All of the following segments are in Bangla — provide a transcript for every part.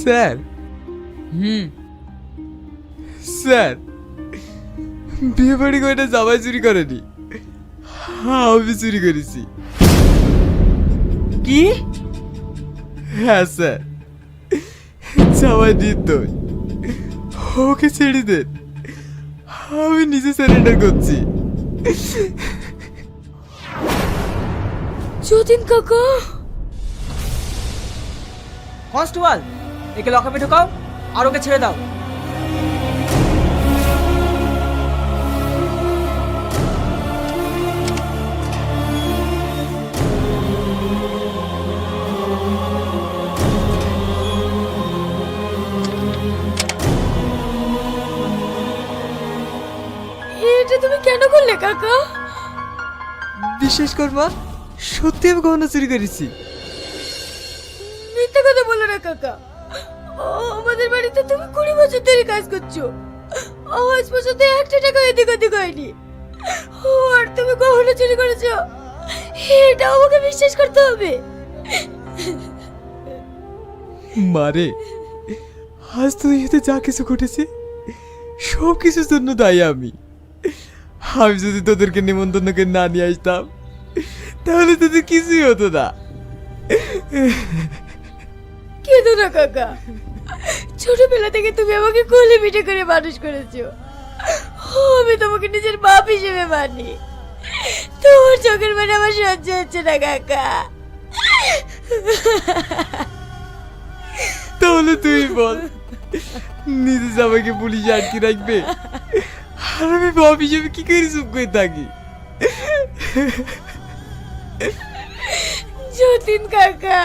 স্যার। হুম। স্যার বিয়ে বাড়ি কয়টা জামাই চুরি করেনি। হ্যাঁ আমি চুরি করেছি। কি? হ্যাঁ স্যার। জামাই নির্দোষ ওকে ছেড়ে দেন আমি নিজে সারেন্ডার করছি। যতীন কাকা! কনস্টেবল একে লকআপে ঢোকাও আর ওকে ছেড়ে দাও। এটা তুমি কেন করলে কাকা? বিশ্বাস কর মা সত্যি আমি গহনা চুরি করেছি। মিথ্যা কথা বলো না কাকা। আমাদের বাড়িতে তুমি কুড়ি বছর ধরে কাজ করছ। আজ পর্যন্ত একটা টাকা এদিক ওদিক হয়নি। আর তুমি গহনা চুরি করেছ? এটা আমাকে বিশ্বাস করতে হবে। মারে আজ তুই এতে যা কিছু ঘটেছে সব কিছুর জন্য দায়ী আমি। আমি যদি তোদেরকে নিমন্ত্রণ করে না নিয়ে আসতাম তাহলে তোদের কিছুই হতো না। কেঁদো না কাকা। ছোটবেলা থেকে তুমি আমাকে কোলে পিঠে করে মানুষ করেছ। আমি তোমাকে নিজের বাপ হিসেবে মানি। তোমার চোখের মানে আমার সহ্য হচ্ছে না কাকা। তাহলে তুই বল নিজে জামাইকে পুলিশে আটকে রাখবে আর আমি বাপ হিসেবে কি করে চুপ করে থাকি? যতীন কাকা।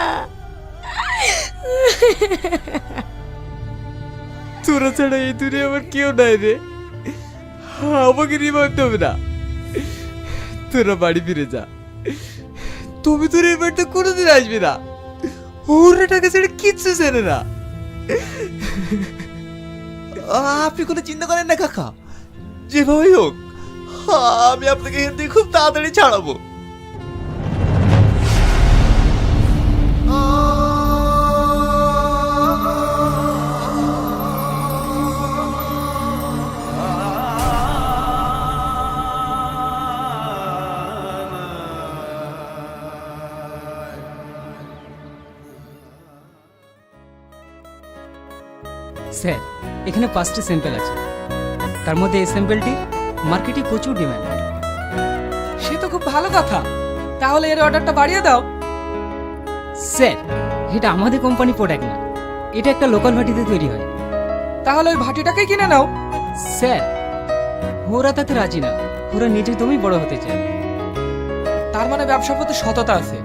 তোরা ছাড়া এই দূরে আমার কেউ নাই রে। আমাকে ভাবতে হবে না। তোরা বাড়ি ফিরে যা। তবে তোর এই বাড়িতে কোনোদিন আসবে না। ওরা টাকা ছেড়ে কিচ্ছু ছেড়ে না। আপনি কোনো চিন্তা করেন না, কাকা। যেভাবেই হোক, আমি আপনাকে এখান থেকে খুব তাড়াতাড়ি ছাড়াবো। স্যার এখানে পাঁচটি স্যাম্পেল আছে। তার মধ্যে এই স্যাম্পেলটি মার্কেটে প্রচুর ডিমান্ড সে তো খুব ভালো কথা। তাহলে এর অর্ডারটা বাড়িয়ে দাও। স্যার এটা আমাদের কোম্পানি প্রোডাক্ট না। এটা একটা লোকাল ভাটিতে তৈরি হয়। তাহলে ওই ভাটিটাকেই কিনে নাও। স্যার ওরা তাতে রাজি না। ওরা নিজে তুমি বড় হতে চায়। তার মানে ব্যবসার প্রতি সততা আছে।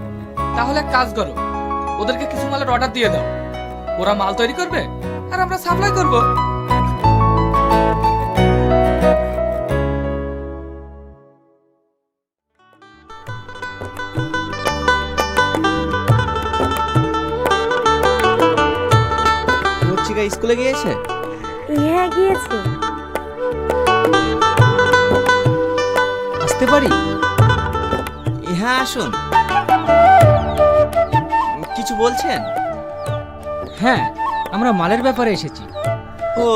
তাহলে এক কাজ করো ওদেরকে কিছু মালের অর্ডার দিয়ে দাও। ওরা মাল তৈরি করবে? আর আমরা সাপ্লাই করব। মর্চিকা স্কুলে গিয়েছে? হ্যাঁ গিয়েছে। আসতে পারি? হ্যাঁ আসুন। কিছু বলছেন? হ্যাঁ। আমরা মালের ব্যাপারে এসেছি। ও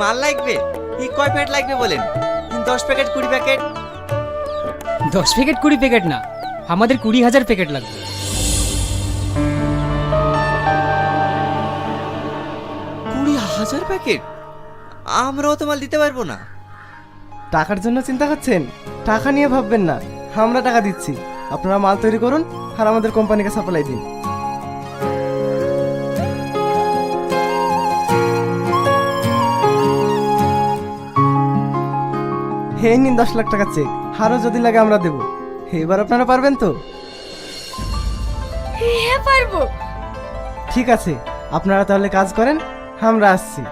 মাল লাগবে? কি কয় প্যাকেট লাগবে বলেন? দশ প্যাকেট কুড়ি প্যাকেট? দশ প্যাকেট কুড়ি প্যাকেট না আমাদের কুড়ি হাজার প্যাকেট লাগবে। কুড়ি হাজার প্যাকেট? আমরাও তো মাল দিতে পারব না। টাকার জন্য চিন্তা করছেন? টাকা নিয়ে ভাববেন না আমরা টাকা দিচ্ছি। আপনারা মাল তৈরি করুন আর আমাদের কোম্পানিকে সাপ্লাই দিন। হে নিন দশ লাখ টাকা চেক। হারও যদি লাগে আমরা দেবো। এবার আপনারা পারবেন তো? হ্যাঁ পারব। ঠিক আছে আপনারা তাহলে কাজ করেন আমরা আসছি।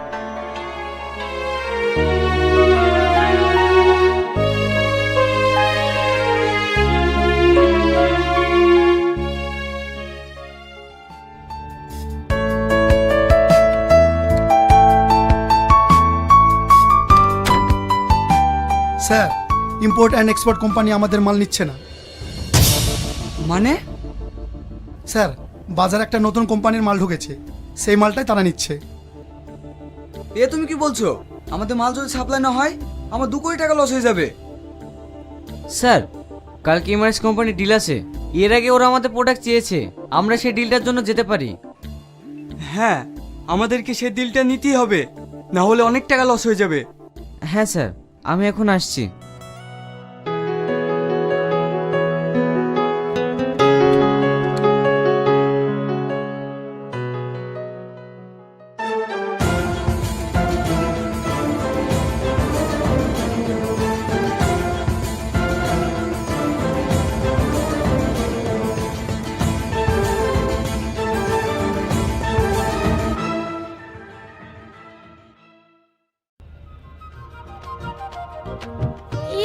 Sir import and export company আমাদের মাল নিচ্ছে না। মানে? স্যার বাজারে একটা নতুন কোম্পানির মাল ঢুকেছে সেই মালটাই তারা নিচ্ছে। এ তুমি কি বলছো? আমাদের মাল যদি সাপ্লাই না হয় আমার দু কোটি টাকা লস হয়ে যাবে। স্যার কালকে এমআরএস কোম্পানি ডিল আছে। এর আগে ওরা আমাদের প্রোডাক্ট চেয়েছে। আমরা সেই ডিলটার জন্য যেতে পারি। হ্যাঁ আমাদেরকে সেই ডিলটা নিতেই হবে। না হলে অনেক টাকা লস হয়ে যাবে। হ্যাঁ স্যার। আমি এখন আসছি।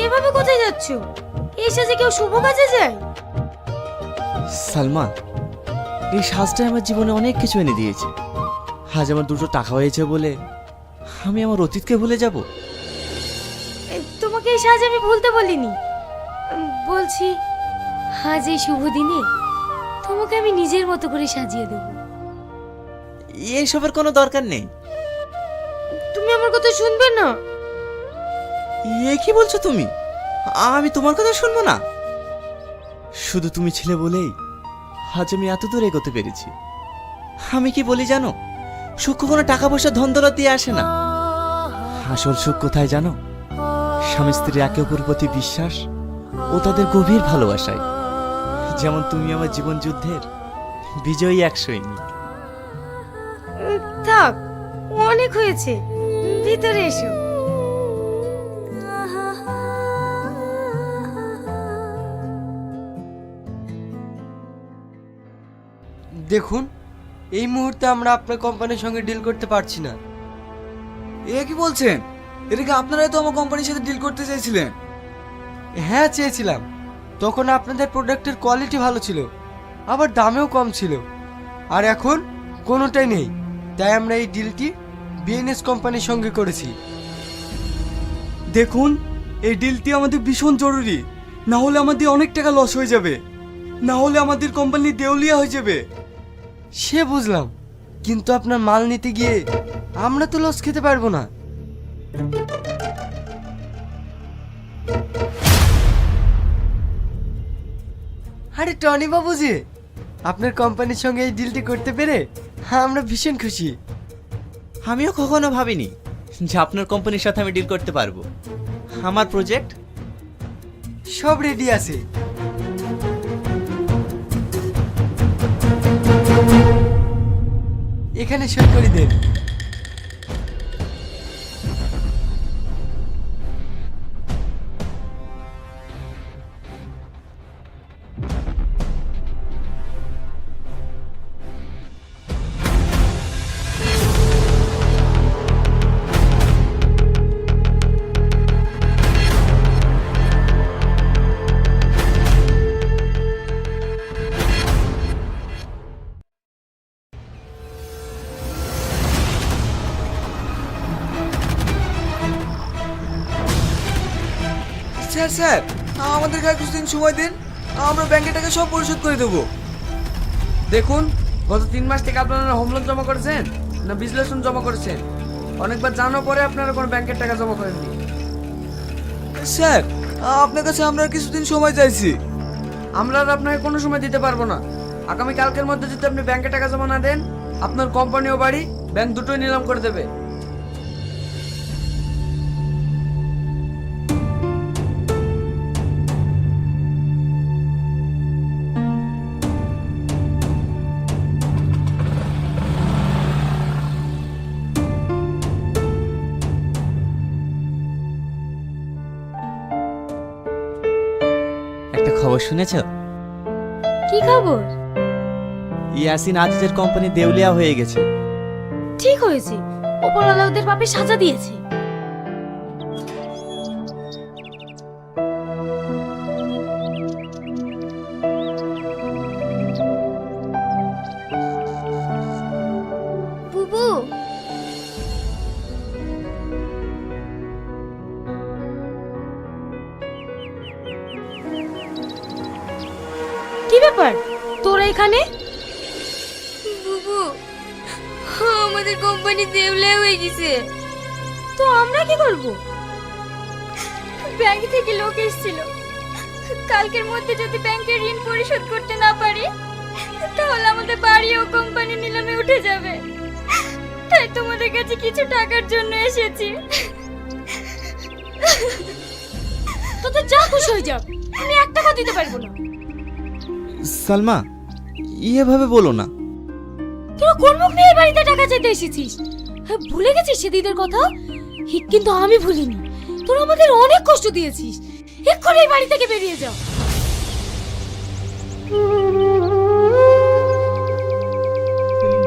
এভাবে কোথায় যাচ্ছ? এসে যে কেউ শুভ কাজে যায়? সালমা এই সাজটাই আমার জীবনে অনেক কিছু এনে দিয়েছে। আজ আমার দুটো টাকা হয়েছে বলে আমি আমার অতীতকে ভুলে যাব। তোমাকে এই সাজ আমি ভুলতে বলিনি। বলছি আজ এই শুভ দিনে তোমাকে আমি নিজের মতো করে সাজিয়ে দেবো। এসবের কোনো দরকার নেই। তুমি আমার কথা শুনবে না? এ কি বলছো তুমি? আমি তোমার কথা শুনব না। শুধু তুমি ছিলে বলেই আজ আমি এত দূর এগোতে পেরেছি। আমি কি বলি জানো? সুখ কোনো টাকা পয়সা ধন দৌলত দিয়ে আসে না। আসল সুখ কোথায় জানো? স্বামী স্ত্রী একে অপর প্রতি বিশ্বাস ও তাদের গভীর ভালোবাসায়। যেমন তুমি আমার জীবন যুদ্ধের বিজয়ী এক সৈনিক। থাক, অনেক হয়েছে। ভিতরে এসো। দেখুন এই মুহূর্তে আমরা আপনার কোম্পানির সঙ্গে ডিল করতে পারছি না। এ কি বলছেন? এদিকে আপনারাই তো আমার কোম্পানির সাথে ডিল করতে চাইছিলেন হ্যাঁ চেয়েছিলাম। তখন আপনাদের প্রোডাক্টের কোয়ালিটি ভালো ছিল আবার দামেও কম ছিল। আর এখন কোনোটাই নেই তাই আমরা এই ডিলটি বিএনএস কোম্পানির সঙ্গে করেছি। দেখুন এই ডিলটি আমাদের ভীষণ জরুরি। না হলে আমাদের অনেক টাকা লস হয়ে যাবে। না হলে আমাদের কোম্পানি দেউলিয়া হয়ে যাবে। সে বুঝলাম। কিন্তু আপনার মাল নিতে গিয়ে আমরা তো লস খেতে পারব না। আরে টনি বাবু যে আপনার কোম্পানির সঙ্গে এই ডিলটি করতে পেরে হ্যাঁ আমরা ভীষণ খুশি। আমিও কখনো ভাবিনি যে আপনার কোম্পানির সাথে আমি ডিল করতে পারব। আমার প্রজেক্ট সব রেডি আছে। এখানে সই করে দেন স্যার স্যার। আমাদেরকে আর কিছুদিন সময় দিন, আমরা ব্যাংকে টাকা সব পরিশোধ করে দেবো। দেখুন, গত তিন মাস থেকে আপনারা হোম লোন জমা করেছেন না বিশ্লেষণ জমা করেছেন? অনেকবার জানার পরে আপনারা কোনো ব্যাংকের টাকা জমা করেননি। স্যার, আপনার কাছে আমরা কিছুদিন সময় চাইছি। আমরা আর আপনাকে কোনো সময় দিতে পারব না। আগামী কালকের মধ্যে যদি আপনি ব্যাংকে টাকা জমা না দেন, আপনার কোম্পানি ও বাড়ি ব্যাংক দুটোই নিলাম করে দেবে। খবর শুনেছ? কি খবর? ইয়াসিন আজিজের কোম্পানি দেউলিয়া হয়ে গেছে। ঠিক হয়েছে। ওপরওয়ালা ওদের পাপে সাজা দিয়েছে। কি ব্যাপার? তোরা এখানে? বুবু আমাদের কোম্পানি দেউলে হয়ে গেছে। তো আমরা কি করব? ব্যাংক থেকে লোক এসেছিল। কালকের মধ্যে যদি ব্যাংকের ঋণ পরিশোধ করতে না পারি তাহলে আমাদের বাড়ি ও কোম্পানি নিলামে উঠে যাবে। তাই তোমাদের কাছে কিছু টাকার জন্য এসেছি। তো তো যা খুশি হয়ে যাও আমি এক টাকা দিতে পারব না। সালমা এভাবে বলো না। তোরা কোন মুখ নিয়ে বাড়িতে টাকা চাইতে এসেছিস? হ্যাঁ, ভুলে গেছিস সেদিনের কথা? কিন্তু আমি ভুলিনি। তোরা আমাদের অনেক কষ্ট দিয়েছিস। এক্ষুনি এই বাড়ি থেকে বেরিয়ে যাও।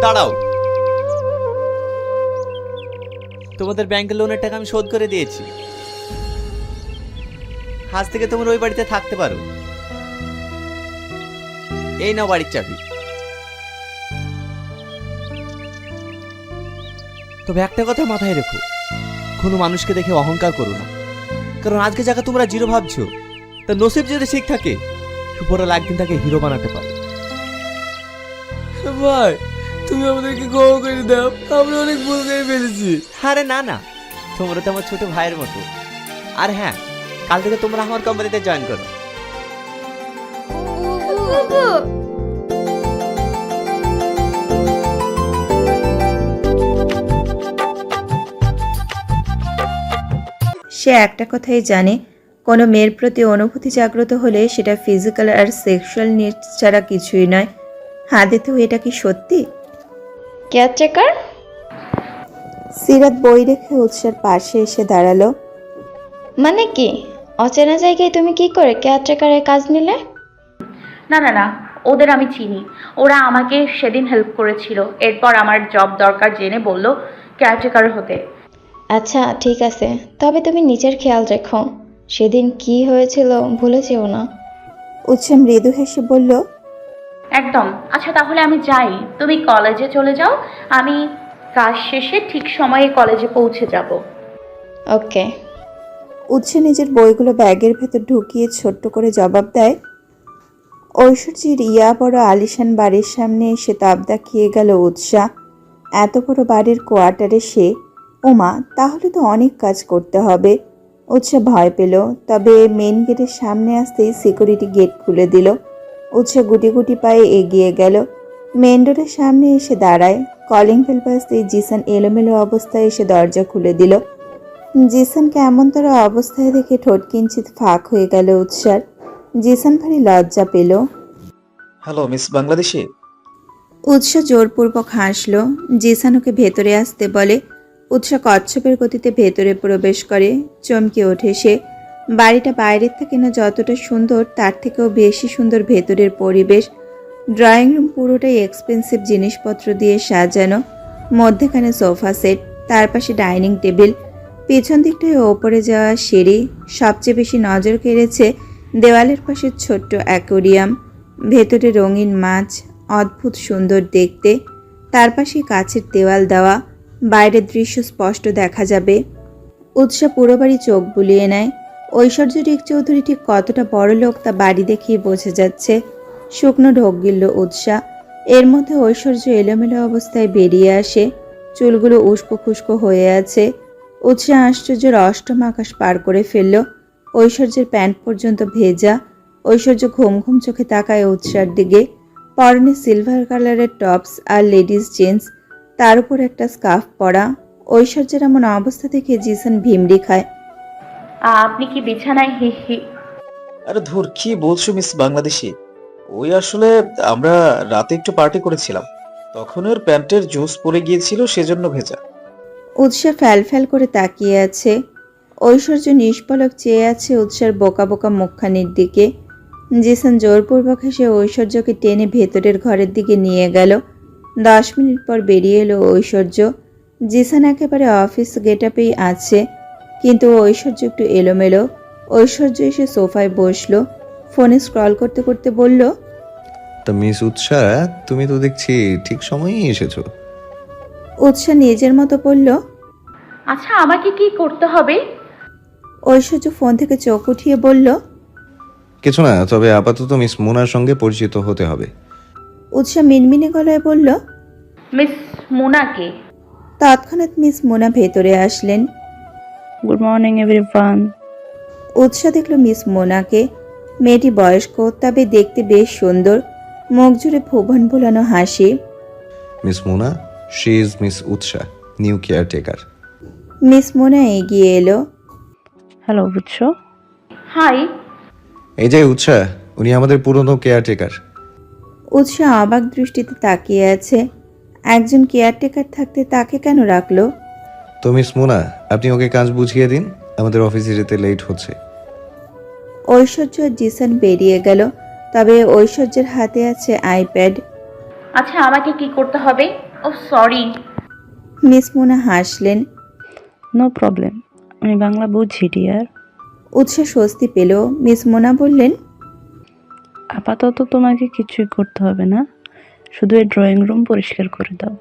দাঁড়াও। তোমাদের ব্যাংকের লোনের টাকা আমি শোধ করে দিয়েছি। আজ থেকে তোমরা ওই বাড়িতে থাকতে পারো। এই নাও বাড়ির চাবি। তবে একটা কথা মাথায় রেখো কোনো মানুষকে দেখে অহংকার করো না। কারণ আজকে যাকে তোমরা জিরো ভাবছ তা নসিব যদি ঠিক থাকে উপরাল একদিন তাকে হিরো বানাতে পারে। ভাই তুমি আমাদেরকে ক্ষমা করে দাও। আমরা অনেক ভুল করে ফেলেছি। আরে না না তোমরা তো আমার ছোট ভাইয়ের মতো। আর হ্যাঁ কাল থেকে তোমরা আমার কোম্পানিতে জয়েন করো। সে একটা কথাই জানে কোনো মেয়ের প্রতি অনুভূতি জাগ্রত হলে সেটা ফিজিক্যাল আর সেক্সুয়াল নিডস ছাড়া কিছুই নয়। হাতে তো এটা কি সত্যি? কেয়ারটেকার সিরাত বই রেখে উৎসার পাশে এসে দাঁড়াল। মানে কি? অচেনা জায়গায় তুমি কি করে কেয়ারটেকারের কাজ নিলে? না না না ওদের আমি চিনি। ওরা আমাকে সেদিন হেল্প করেছিল। এরপর আমার জব দরকার জেনে বলল কেয়ারটেকার হতে। আচ্ছা ঠিক আছে। তবে তুমি নিজের খেয়াল রেখো। সেদিন কি হয়েছিল ভুলে যেও না। উৎসা মৃদু হেসে বলল একদম। আচ্ছা তাহলে আমি যাই। তুমি কলেজে চলে যাও। আমি কাজ শেষে ঠিক সময়ে কলেজে পৌঁছে যাব। ওকে। উৎসা নিজের বইগুলো ব্যাগের ভেতর ঢুকিয়ে ছোট্ট করে জবাব দেয় ঐশ্বর্যের ইয়া বড় আলিশান বাড়ির সামনে এসে তাপ দেখিয়ে গেল উৎসাহ এত বড় বাড়ির কোয়ার্টারে সে, ওমা, তাহলে তো অনেক কাজ করতে হবে। উৎসাহ ভয় পেল, তবে মেন গেটের সামনে আসতেই সিকিউরিটি গেট খুলে দিল। উৎসাহ গুটি গুটি পায়ে এগিয়ে গেল। মেন ডোরের সামনে এসে দাঁড়ায়। কলিং বেল বাজতেই জিসান এলোমেলো অবস্থায় এসে দরজা খুলে দিল। জিসানকে এমন তার অবস্থায় দেখে ঠোঁট কিঞ্চিত ফাঁক হয়ে গেল উৎসার। জিসান ভারী লজ্জা পেল। Hello miss Bangladeshi. উৎসা জোরপূর্বক হাসল। জিসান ওকে ভেতরে আসতে বলে উৎসা কচ্ছপের গতিতে ভেতরে প্রবেশ করে চমকে ওঠে সে। বাড়িটা বাইরের থেকে না যতটা সুন্দর তার থেকেও বেশি সুন্দর ভেতরের পরিবেশ। ড্রয়িং রুম পুরোটাই এক্সপেন্সিভ জিনিসপত্র দিয়ে সাজানো মধ্যেখানে সোফা সেট তার পাশে ডাইনিং টেবিল। পেছন দিকটায় ওপরে যাওয়া সিঁড়ি সবচেয়ে বেশি নজর কেড়েছে দেওয়ালের পাশে ছোট্ট অ্যাকোরিয়াম, ভেতরে রঙিন মাছ, অদ্ভুত সুন্দর দেখতে, তার পাশে কাছের দেওয়াল দেওয়া, বাইরের দৃশ্য স্পষ্ট দেখা যাবে। উৎসাহ পুরো বাড়ি চোখ বুলিয়ে নেয়। ঐশ্বর্য রিক চৌধুরী ঠিক কতটা বড় লোক তা বাড়ি দেখিয়ে বোঝা যাচ্ছে। শুকনো ঢোক গিলল উৎসাহ এর মধ্যে ঐশ্বর্য এলোমেলো অবস্থায় বেরিয়ে আসে। চুলগুলো উস্কো খুস্কো হয়ে আছে। উৎসাহ আশ্চর্যের অষ্টম আকাশ পার করে ফেলল। ঐশ্বর্যের প্যান্ট পর্যন্ত ভেজা ঐশ্বর্য ঘুম ঘুম চোখে তাকায় উৎসার দিকে। পরনে সিলভার কালারের টপস আর লেডিস জিন্স তার উপর একটা স্কার্ফ পরা। ঐশ্বর্যের এমন অবস্থা থেকে জিসান ভিমড়ি খায়। আপনি কি বিছানায় হি হি আরে ধুর কি বলছো মিস বাংলাদেশি? ওই আসলে আমরা রাতে একটু পার্টি করেছিলাম। তখন ওর প্যান্টের জুস পড়ে গিয়েছিল সেজন্য ভেজা। উৎসাহ ফ্যাল ফ্যাল করে তাকিয়ে আছে। ঐশ্বর্য নিষ্পলক চেয়ে আছে উৎসার বোকা বোকা মুখখানির দিকে। জিসান জোরপূর্বক হেসে ঐশ্বর্যকে টেনে ভেতরের ঘরের দিকে নিয়ে গেল। দশ মিনিট পর বেরিয়ে এলো ঐশ্বর্য। জিসান একেবারে অফিস গেট আপেই আছে কিন্তু ঐশ্বর্য একটু এলোমেলো। ঐশ্বর্য এসে সোফায় বসল ফোনে স্ক্রল করতে করতে বলল তা মিস উৎসাহ তুমি তো দেখছি ঠিক সময়েই এসেছ। উৎসাহ নিজের মতো বলল আচ্ছা আমাকে কি করতে হবে? ঐশ্বর্য ফোন থেকে চোখ উঠিয়ে বলল কিছু না তবে আপাতত মিস মোনার সঙ্গে পরিচিত হতে হবে। উৎসাহ মিনমিনে গলায় বলল মিস মোনাকে তৎক্ষণাৎ মিস মোনা ভেতরে আসলেন। Good morning everyone. উৎসাহ দেখল মিস মোনাকে। মেয়েটি বয়স্ক তবে দেখতে বেশ সুন্দর। মুখ জুড়ে ভুবন ভোলানো হাসি। Miss Mona she is miss Utsa new caretaker miss Mona এগিয়ে এলো। হ্যালো বুঝছ হাই এই যে উৎসা উনি আমাদের পুরনো কেয়ারটেকার উৎসাহ অবাক দৃষ্টিতে তাকিয়ে আছে। একজন কেয়ারটেকার থাকতে তাকে কেন রাখল? তো মিস মোনা আপনি ওকে কাজ বুঝিয়ে দিন আমাদের অফিসে যেতে লেট হচ্ছে। ঐশ্বর্য আর জিসান বেরিয়ে গেল তবে ঐশ্বর্যের হাতে আছে আইপ্যাড আচ্ছা আমাকে কি করতে হবে? ও সরি মিস মোনা হাসলেন। নো প্রবলেম আমি বাংলা বুঝি ডিয়ার। উৎসাহ স্বস্তি পেল। মিস মোনা বললেন আপাতত তোমাকে কিছুই করতে হবে না। শুধু এই ড্রয়িং রুম পরিষ্কার করে দাও।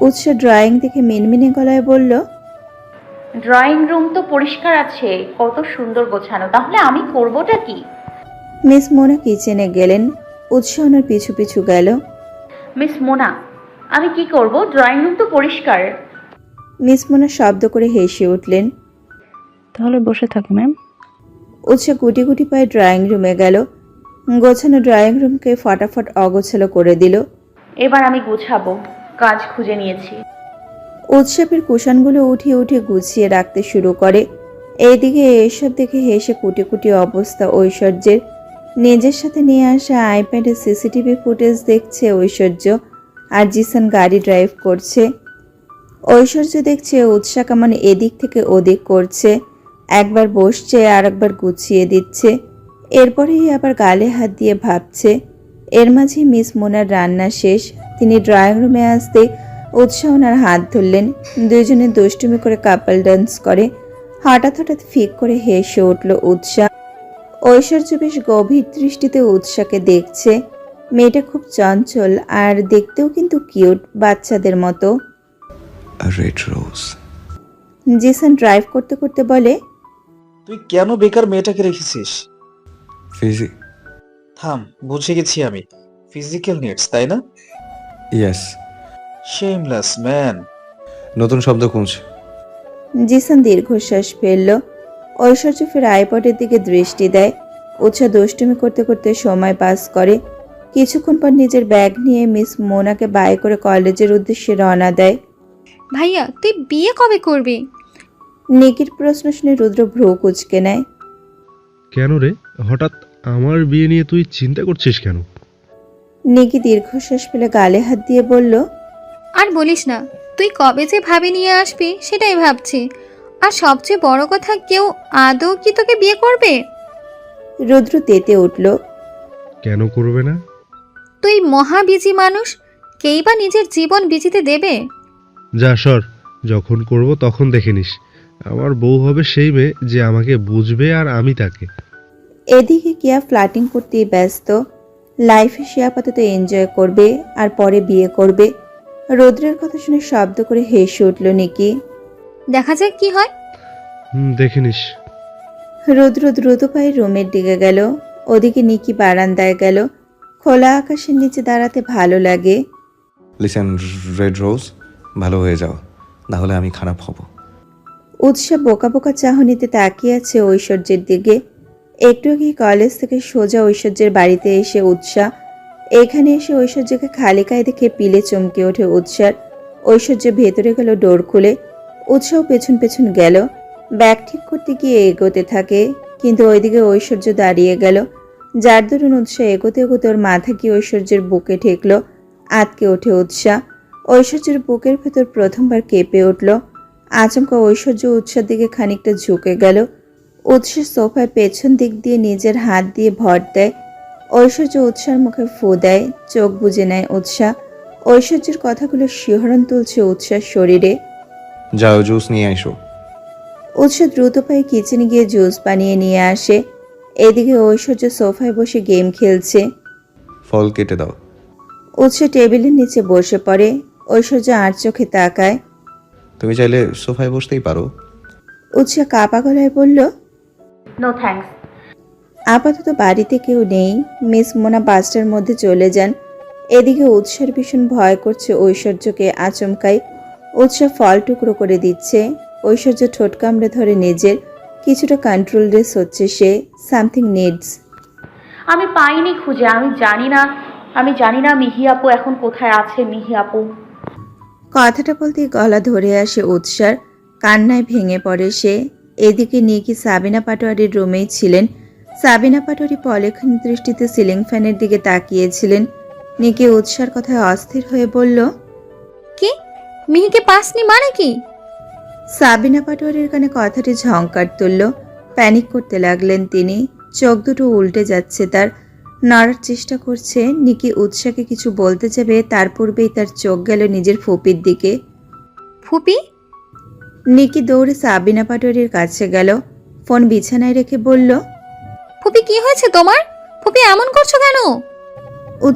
উৎসাহ ড্রয়িং দেখে মিনমিনে গলায় বলল ড্রয়িং রুম তো পরিষ্কার আছে কত সুন্দর গোছানো। তাহলে আমি করবোটা কি? মিস মোনা কিচেনে গেলেন। উৎসাহ ওনার পিছু পিছু গেল। মিস মোনা আমি কি করব? ড্রয়িং রুম তো পরিষ্কার। মিস মোনা শব্দ করে হেসে উঠলেন। তাহলে বসে থাকো ম্যাম। উৎসাহ গুটি গুটি পায়ে ড্রয়িং রুমে গেল। গোছানো ড্রয়িং রুমকে ফটাফট অগোছালো করে দিল। এবার আমি গুছাবো কাজ খুঁজে নিয়েছি। উৎসবের কুশনগুলো উঠিয়ে উঠে গুছিয়ে রাখতে শুরু করে। এইদিকে এসব দেখে হেসে কুটি কুটি অবস্থা ঐশ্বর্যের। নিজের সাথে নিয়ে আসা আইপ্যাডে সিসিটিভি ফুটেজ দেখছে ঐশ্বর্য। আর জিসান গাড়ি ড্রাইভ করছে। ঐশ্বর্য দেখছে উৎসাহ কেমন এদিক থেকে ওদিক করছে। একবার বসছে আর একবার গুছিয়ে দিচ্ছে। এরপরেই আবার গালে হাত দিয়ে ভাবছে, এর মাঝে মিস মোনার রান্না শেষ। তিনি ড্রয়িং রুমে আসতে উৎসাহ ওনার হাত ধরলেন। দুইজনে দুষ্টুমি করে কাপল ডান্স করে। হঠাৎ হঠাৎ ফিক করে হেসে উঠল উৎসাহ ঐশ্বর্য বেশ গভীর দৃষ্টিতে উৎসাহকে দেখছে। মেয়েটা খুব চঞ্চল আর দেখতেও কিন্তু কিউট বাচ্চাদের মতো। রেড রোজ জিসান ড্রাইভ করতে করতে বলে তুই কেন বেকার মেয়েটাকে রেখেছিস? ফিজি থাম বুঝে গেছি আমি। ফিজিক্যাল নিডস তাই না? ইয়েস শেমলেস ম্যান নতুন শব্দ খুঁজছে। জিসান দীর্ঘশ্বাস ফেলল। ঐশ্বর্য ফের আইপডের দিকে দৃষ্টি দেয়। উৎসাহ দুষ্টুমি করতে করতে সময় পাস করে। কিছুক্ষণ পর নিজের ব্যাগ নিয়ে মিস মোনাকে বাই করে কলেজের উদ্দেশ্যে রওনা দেয়। ভাইয়া তুই বিয়ে কবে করবি? নিকির প্রশ্ন শুনে রুদ্র ভ্রু কুচকে নেয়। কেন রে? হঠাৎ আমার বিয়ে নিয়ে তুই চিন্তা করছিস কেন? নিকি দীর্ঘশ্বাস ফেলে গালে হাত দিয়ে বলল আর বলিস না তুই কবে যে ভাবি নিয়ে আসবি সেটাই ভাবছি। আর সবচেয়ে বড় কথা কেউ আদৌ কি তোকে বিয়ে করবে? রুদ্র তেতে উঠল কেন করবে না? তুই মহাবিজি মানুষ কেই বা নিজের জীবন বিজিতে দেবে? যা সর যখন করব তখন দেখে নিস। আমার বউ হবে সেই মেয়ে যে আমাকে বুঝবে আর আমি তাকে। এদিকে কিয়া ফ্লাটিং করতেই ব্যস্ত। লাইফে সে আপাতত এনজয় করবে আর পরে বিয়ে করবে। রৌদ্রের কথা শুনে শব্দ করে হেসে উঠল নিকি। দেখা যাক কি হয়। হুম দেখে নিস। রুদ্র দ্রুত পায়ে রুমের দিকে গেল। ওদিকে নিকি বারান্দায় গেল। খোলা আকাশের নিচে দাঁড়াতে ভালো লাগে। লিসেন রেড রোজ ভালো হয়ে যাও না হলে আমি খারাপ হব। উৎসাহ বোকা বোকা চাহনিতে তাকিয়ে আছে ঐশ্বর্যের দিকে। একটু কি কলেজ থেকে সোজা ঐশ্বর্যের বাড়িতে এসে উৎসাহ এখানে এসে ঐশ্বর্যকে খালি দেখে পিলে চমকে ওঠে উৎসার। ঐশ্বর্য ভেতরে গেল ডোর খুলে উৎসাহ পেছন পেছন গেল। ব্যাগ ঠিক করতে গিয়ে এগোতে থাকে, কিন্তু ওইদিকে ঐশ্বর্য দাঁড়িয়ে গেল। যার দরুন উৎসাহ এগোতে এগোতে ওর মাথা গিয়ে ঐশ্বর্যের বুকে ঠেকলো, আতকে ওঠে উৎসাহ ঐশ্বর্যের বুকের ভেতর প্রথমবার কেঁপে উঠল। আচমকা ঐশ্বর্য উৎসার দিকে খানিকটা ঝুঁকে গেল। উৎসাহ সোফায় পেছন দিক দিয়ে নিজের হাত দিয়ে ভর দেয়। ঐশ্বর্য উৎসার মুখে ফু দেয় চোখ বুজে নেয় উৎসাহ ঐশ্বর্যের কথাগুলো শিহরণ তুলছে উৎসার শরীরে। যাও জুস নিয়ে আইসো উৎসাহ দ্রুত পায়ে কিচেনে গিয়ে জুস বানিয়ে নিয়ে আসে। এদিকে ঐশ্বর্য সোফায় বসে গেম খেলছে। ফল কেটে দাও। উৎসাহ টেবিলের নিচে বসে পড়ে। ঐশ্বর্য আর চোখে তাকায়। তুমি চাইলে সোফায় বসতেই পারো। উৎসাহ কাপা গলায় বলল নো থ্যাঙ্কস আপাতত বাড়িতে কেউ নেই। মিস মোনা পাঁচটার মধ্যে চলে যান। এদিকে উৎসার ভীষণ ভয় করছে ঐশ্বর্যকে আচমকাই। উৎসাহ ফল টুকরো করে দিচ্ছে। ঐশ্বর্য ঠোঁট কামড়ে ধরে নিজের। কিছুটা কন্ট্রোল রেস হচ্ছে সে। সামথিং নিডস আমি পাইনি খুঁজে আমি জানি না। আমি জানি না মিহি আপু এখন কোথায় আছে মিহি আপু। কথাটা বলতে গলা ধরে আসে উৎসার। কান্নায় ভেঙে পড়ে সে। এদিকে নিকি সাবিনা পাটোয়ারির রুমেই ছিলেন। সাবিনা পাটোয়ারি পলেক্ষণ দৃষ্টিতে সিলিং ফ্যানের দিকে তাকিয়েছিলেন। নিকি উৎসার কথায় অস্থির হয়ে বলল কি? মিহিকে পাসনি মানে কি? সাবিনা পাটোয়ারির কানে কথাটি ঝংকার তুলল। প্যানিক করতে লাগলেন তিনি। চোখ দুটো উল্টে যাচ্ছে তার। নড়ার চেষ্টা করছে। নিকি উৎসাকে কিছু বলতে যাবে তার পূর্বেই তার চোখ গেল নিজের ফুপির দিকে। ফুপি? নিকি দৌড়ে সাবিনা পাটোয়ারির কাছে গেল। ফোন বিছানায় রেখে বলল ফুপি কি হয়েছে তোমার? ফুপি এমন করছ কেন?